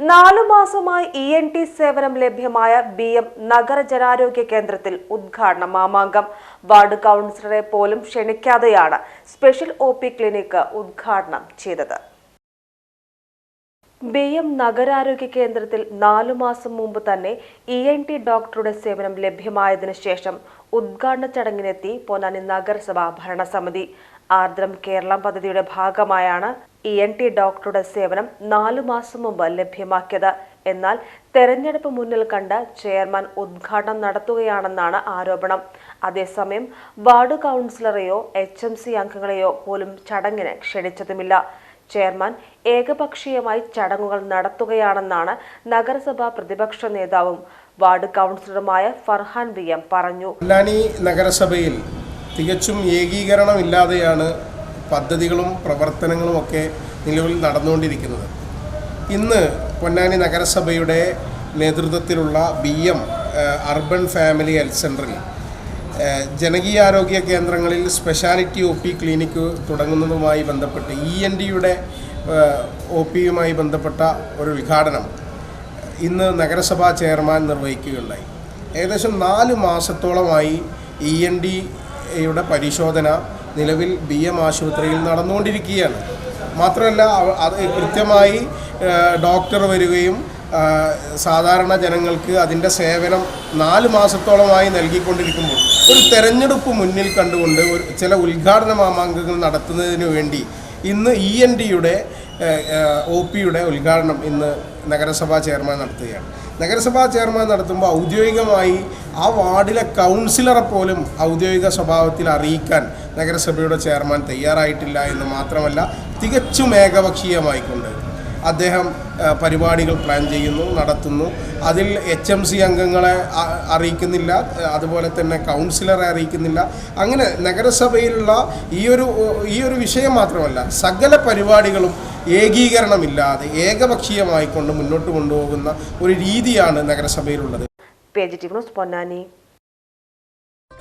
നാലു മാസമായി E N T സേവനം ലഭ്യമായ ബി എം നഗര ജനാരോഗ്യ കേന്ദ്രത്തിൽ ഉദ്ഘാടന മാമാങ്കം. വാർഡ് കൗൺസിലറെ പോലും ക്ഷണിക്കാതെയാണ് സ്പെഷ്യൽ ഒ പി ക്ലിനിക്ക് ഉദ്ഘാടനം ചെയ്തത്. ബി എം നഗരാരോഗ്യ കേന്ദ്രത്തിൽ നാലു മാസം മുമ്പ് തന്നെ ഇ എൻ ടി ഡോക്ടറുടെ സേവനം ലഭ്യമായതിനു ശേഷം ഉദ്ഘാടന ചടങ്ങിനെത്തി പൊന്നാനി നഗരസഭാ ഭരണസമിതി. ആർദ്രം കേരളം പദ്ധതിയുടെ ഭാഗമായാണ് ഇ എൻ ടി ഡോക്ടറുടെ സേവനം നാലു മാസം മുമ്പ് ലഭ്യമാക്കിയത്. എന്നാൽ തെരഞ്ഞെടുപ്പ് മുന്നിൽ കണ്ട് ചെയർമാൻ ഉദ്ഘാടനം നടത്തുകയാണെന്നാണ് ആരോപണം. അതേസമയം വാർഡ് കൗൺസിലറെയോ എച്ച് എം സി അംഗങ്ങളെയോ പോലും ചടങ്ങിന് ക്ഷണിച്ചതുമില്ല. ചെയർമാൻ ഏകപക്ഷീയമായി ചടങ്ങുകൾ നടത്തുകയാണെന്നാണ് നഗരസഭാ പ്രതിപക്ഷ നേതാവും വാർഡ് കൗൺസിലറുമായ ഫർഹാൻ ബി എം പറഞ്ഞു നഗരസഭയിൽ തികച്ചും ഏകീകരണമില്ലാതെയാണ് പദ്ധതികളും പ്രവർത്തനങ്ങളും ഒക്കെ നിലവിൽ നടന്നുകൊണ്ടിരിക്കുന്നത്. ഇന്ന് പൊന്നാനി നഗരസഭയുടെ നേതൃത്വത്തിലുള്ള B M urban family health സെന്ററിൽ ജനകീയാരോഗ്യ കേന്ദ്രങ്ങളിൽ സ്പെഷ്യാലിറ്റി ഒ പി ക്ലിനിക്ക് തുടങ്ങുന്നതുമായി ബന്ധപ്പെട്ട് ഇ എൻ ഡിയുടെ ഒ പിയുമായി ബന്ധപ്പെട്ട ഒരു ഉദ്ഘാടനം ഇന്ന് നഗരസഭാ ചെയർമാൻ നിർവഹിക്കുകയുണ്ടായി. ഏകദേശം നാല് മാസത്തോളമായി ഇ എൻ ഡിയുടെ പരിശോധന നിലവിൽ ബി എം ആശുപത്രിയിൽ നടന്നുകൊണ്ടിരിക്കുകയാണ്. മാത്രമല്ല അത് കൃത്യമായി ഡോക്ടർ വരികയും സാധാരണ ജനങ്ങൾക്ക് അതിന്റെ സേവനം നാല് മാസത്തോളമായി നൽകിക്കൊണ്ടിരിക്കുമ്പോൾ ഒരു തെരഞ്ഞെടുപ്പ് മുന്നിൽ കണ്ടുകൊണ്ട് ഒരു ചില ഉദ്ഘാടന മാമാങ്കങ്ങൾ നടത്തുന്നതിന് വേണ്ടി ഇന്ന് ഇ എൻ ഡിയുടെ ഒ പിയുടെ ഉദ്ഘാടനം ഇന്ന് നഗരസഭാ ചെയർമാൻ നടത്തുകയാണ്. നഗരസഭാ ചെയർമാൻ നടത്തുമ്പോൾ ഔദ്യോഗികമായി ആ വാർഡിലെ കൗൺസിലറെ പോലും ഔദ്യോഗിക സ്വഭാവത്തിൽ അറിയിക്കാൻ നഗരസഭയുടെ ചെയർമാൻ തയ്യാറായിട്ടില്ല എന്ന് മാത്രമല്ല തികച്ചും ഏകപക്ഷീയമായിക്കൊണ്ട് അദ്ദേഹം പരിപാടികൾ പ്ലാൻ ചെയ്യുന്നു നടത്തുന്നു. അതിൽ എച്ച് എം സി അംഗങ്ങളെ അറിയിക്കുന്നില്ല. അതുപോലെ തന്നെ കൗൺസിലറെ അറിയിക്കുന്നില്ല. അങ്ങനെ നഗരസഭയിലുള്ള ഈ ഒരു ഈ ഒരു വിഷയം മാത്രമല്ല സകല പരിപാടികളും ഏകീകരണമില്ലാതെ ഏകപക്ഷീയമായിക്കൊണ്ട് മുന്നോട്ട് കൊണ്ടുപോകുന്ന ഒരു രീതിയാണ് നഗരസഭയിലുള്ളത്. പൊന്നാനി.